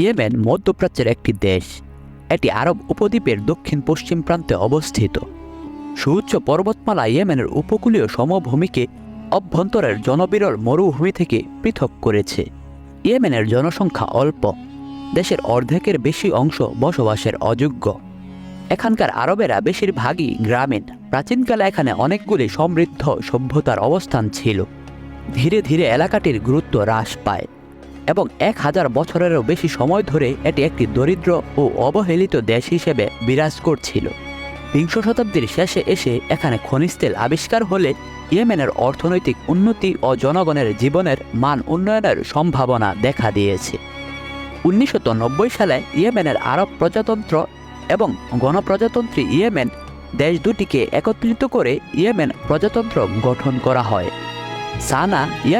Yemen মধ্যপ্রাচ্যের একটি দেশ। এটি আরব উপদ্বীপের দক্ষিণ পশ্চিম প্রান্তে অবস্থিত। সুউচ্চ পর্বতমালা ইয়েমেনের উপকূলীয় সমভূমিকে অভ্যন্তরের জনবিরল মরুভূমি থেকে পৃথক করেছে। ইয়েমেনের জনসংখ্যা অল্প। দেশের অর্ধেকের বেশি অংশ বসবাসের অযোগ্য। এখানকার আরবেরা বেশিরভাগই গ্রামীণ। প্রাচীনকালে এখানে অনেকগুলি সমৃদ্ধ সভ্যতার অবস্থান ছিল। ধীরে ধীরে এলাকাটির গুরুত্ব হ্রাস পায়। এবং এক হাজার বছরেরও বেশি সময় ধরে এটি একটি দরিদ্র ও অবহেলিত দেশ হিসেবে বিরাজ করছিল। বিংশ শতাব্দীর শেষে এসে এখানে খনিজ তেল আবিষ্কার হলে ইয়েমেনের অর্থনৈতিক উন্নতি ও জনগণের জীবনের মান উন্নয়নের সম্ভাবনা দেখা দিয়েছে। উনিশশো নব্বই সালে ইয়েমেনের আরব প্রজাতন্ত্র এবং গণপ্রজাতন্ত্রী ইয়েমেন দেশ দুটিকে একত্রিত করে ইয়েমেন প্রজাতন্ত্র গঠন করা হয়। সানা ইয়েমেন